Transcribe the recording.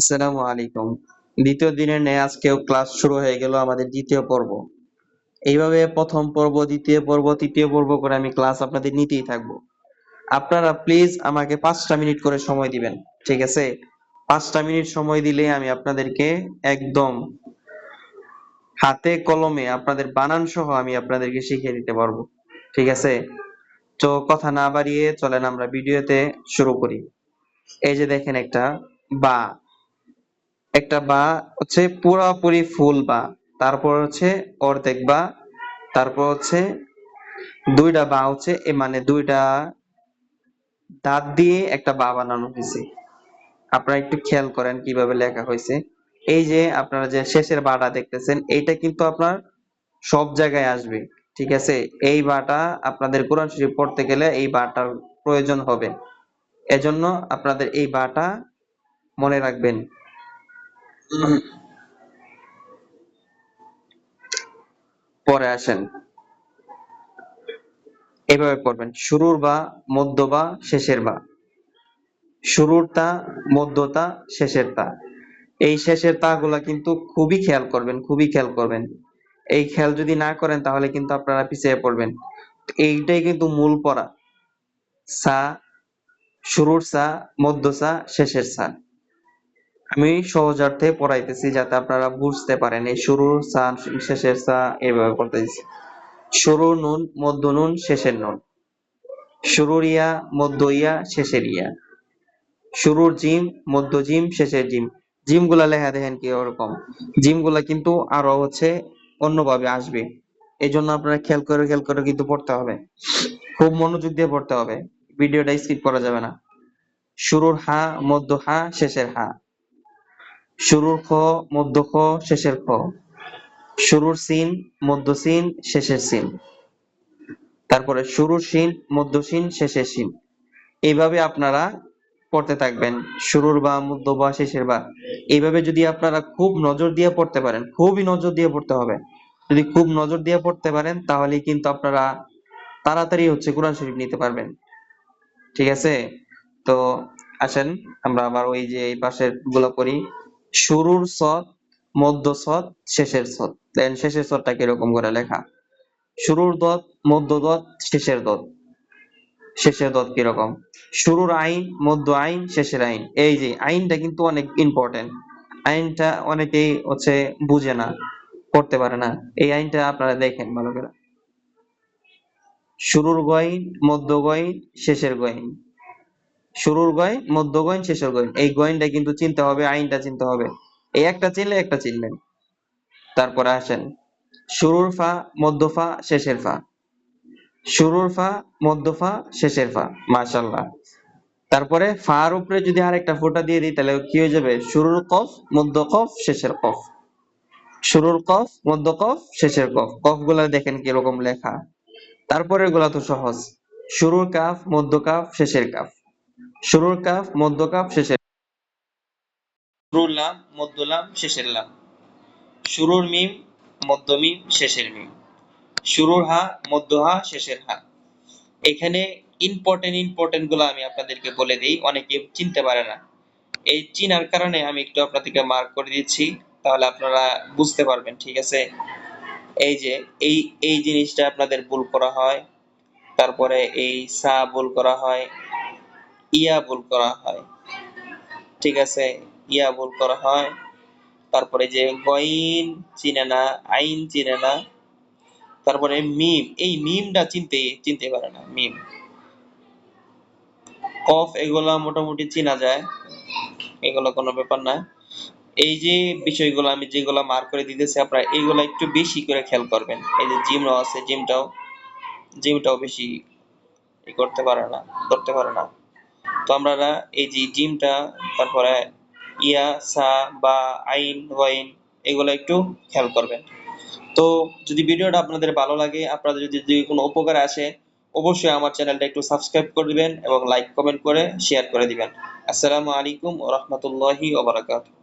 আসসালামু আলাইকুম। দ্বিতীয় দিনের ন্যায় আজকেও ক্লাস শুরু হয়ে গেল আমাদের দ্বিতীয় পর্ব। এইভাবে প্রথম পর্ব, দ্বিতীয় পর্ব, তৃতীয় পর্ব করে আমি ক্লাস আপনাদের নিতেই থাকব। আপনারা প্লিজ আমাকে পাঁচটা মিনিট করে সময় দিবেন, ঠিক আছে? পাঁচটা মিনিট সময় দিলে আমি আপনাদেরকে একদম হাতে কলমে আপনাদের বানান সহ আমি আপনাদেরকে শিখিয়ে দিতে পারব, ঠিক আছে? তো কথা না বাড়িয়ে চলেন আমরা ভিডিওতে শুরু করি। এই যে দেখেন একটা বা। একটা বা হচ্ছে পুরাপুরি ফুল বা, তারপর হচ্ছে অর্ধেক বা, তারপর হচ্ছে দুইটা বা হচ্ছে এ মানে দুইটা দাঁত দিয়ে একটা বা বানানো হয়েছে। আপনারা একটু খেয়াল করেন কীভাবে লেখা হয়েছে। এই যে আপনারা যে শেষের বাটা দেখতেছেন, এইটা কিন্তু আপনার সব জায়গায় আসবে, ঠিক আছে? এই বাটা আপনাদের কোরআন শরীফ পড়তে গেলে এই বাটার প্রয়োজন হবে। এজন্য আপনাদের এই বাটা মনে রাখবেন। পরে আসেন। এভাবে পড়বেন। শুরুর বা মধ্য বা শেষের বা। শুরুর তা মধ্যতা শেষের তা। এই শেষের তা গুলা কিন্তু খুবই খেয়াল করবেন, খুবই খেয়াল করবেন। এই খেয়াল যদি না করেন, তাহলে কিন্তু আপনারা পিছিয়ে পড়বেন। এইটাই কিন্তু মূল পড়া। সা, শুরুর সা, মধ্য সা, শেষের সা। আমি সহজার্থে পড়াইতেছি যাতে আপনারা বুঝতে পারেন। এই শুরুর সা শেষের সা এভাবে পড়তেছি শুরুর নুন, মধ্য নুন, শেষের নুন। শুরুর ইয়া মধ্য ইয়া, শেষের ইয়া। শুরুর জিম, মধ্য জিম, শেষের জিম। জিমগুলা লেখা দেখেন কি ওরকম। জিমগুলা কিন্তু আরও হচ্ছে অন্যভাবে আসবে। এই জন্য আপনারা খেয়াল করে খেয়াল করে কিন্তু পড়তে হবে। খুব মনোযোগ দিয়ে পড়তে হবে। ভিডিওটা স্কিপ করা যাবে না। শুরুর হা, মধ্য হা, শেষের হা। শুরুর খ, মধ্য খ, শেষের খ। শুরুর সিন, মধ্য সিন, শেষের সিন। তারপরে শুরুর সিন, মধ্য সিন, শেষের সিন। এইভাবে আপনারা পড়তে থাকবেন। শুরুর বা, মধ্য বা, শেষের বা। এইভাবে যদি আপনারা খুব নজর দিয়ে পড়তে পারেন, খুবই নজর দিয়ে পড়তে হবে। যদি খুব নজর দিয়ে পড়তে পারেন তাহলে কিন্তু আপনারা তাড়াতাড়ি হচ্ছে কোরআন শরীফ নিতে পারবেন। ঠিক আছে? তো আসেন, আমরা আবার ওই যে এই পাশেরগুলো করি। শুরুর সৎ, মধ্য সৎ, শেষের সৎ। দেন শেষের সৎটা কীরকম করে লেখা? শুরুর দত মধ্য দত শেষের দত শেষের দত কীরকম? শুরুর আইন, মধ্য আইন, শেষের আইন। এই যে, আইনটা কিন্তু অনেক ইম্পর্টেন্ট আইনটা অনেকেই হচ্ছে বুঝে না, করতে পারে না। এই আইনটা আপনারা দেখেন ভালো করে। শুরুর গয়ন মধ্য গয়ন শেষের গয়ন শুরুর গয় মধ্য গয়ন, শেষের গয়ন। এই গয়নটা কিন্তু চিনতে হবে, আইনটা চিনতে হবে। এই একটা চিনলে একটা চিনলেন তারপরে আসেন। শুরুর ফা, মধ্য ফা, শেষের ফা। শুরুর ফা, মধ্য ফা, শেষের ফা। মাশাল্লাহ তারপরে ফার উপরে যদি আরেকটা ফোঁটা দিয়ে দিই, তাহলে কি হয়ে যাবে? শুরুর কফ, মধ্য কফ, শেষের কফ। শুরুর কফ, মধ্য কফ, শেষের কফ। কফগুলা দেখেন কীরকম লেখা। তারপরে গুলা তো সহজ। শুরুর কাফ, মধ্য কাফ, শেষের কাফ। শুরুর কাফ, মধ্য কাফ, শেষের শুরুর লাম, মধ্য লাম, শেষের লাম। শুরুর মিম, মধ্য মিম, শেষের মিম। শুরুর হা, মধ্য হা, শেষের হা। এখানে ইম্পর্টেন্ট ইম্পর্টেন্টগুলো আমি আপনাদেরকে বলে দিই, অনেকে চিনতে পারে না। এই চিনার কারণে আমি একটু আপনাদেরকে মার্ক করে দিচ্ছি, তাহলে আপনারা বুঝতে পারবেন, ঠিক আছে? এই যে, এই এই জিনিসটা আপনাদের ভুল করা হয়, তারপরে এই সা ভুল করা হয় ইয়া ভুল করা হয়। ঠিক আছে? ইয়া ভুল করা হয়। তারপরে যে গইন চিনে না, আইন চিনে না, তারপরে মিম, এই মিমটা চিনতে চিনতে পারে না, মিম। কফ এগুলা মোটামুটি চিনা যায়। এগুলো কোনো ব্যাপার না। এই যে বিষয়গুলো আমি যেগুলো মার্ক করে দিতেছি, আপনারা এইগুলো একটু বেশি করে খেয়াল করবেন। এই যে জিমও আছে, জিমটাও জিমটাও বেশি করতে পারে না করতে পারে না। তো আমরা এই যে জিমটা তারপরে ইয়া, সা, বা, আইন, ওয়াইন, এগুলো একটু খেয়াল করবেন। তো যদি ভিডিওটা আপনাদের ভালো লাগে, আপনাদের যদি যদি কোনো উপকার আসে, অবশ্যই আমার চ্যানেলটা একটু সাবস্ক্রাইব করে দিবেন এবং লাইক, কমেন্ট করে শেয়ার করে দিবেন। আসসালামু আলাইকুম ওয়া রাহমাতুল্লাহি ওয়া বারাকাতুহু।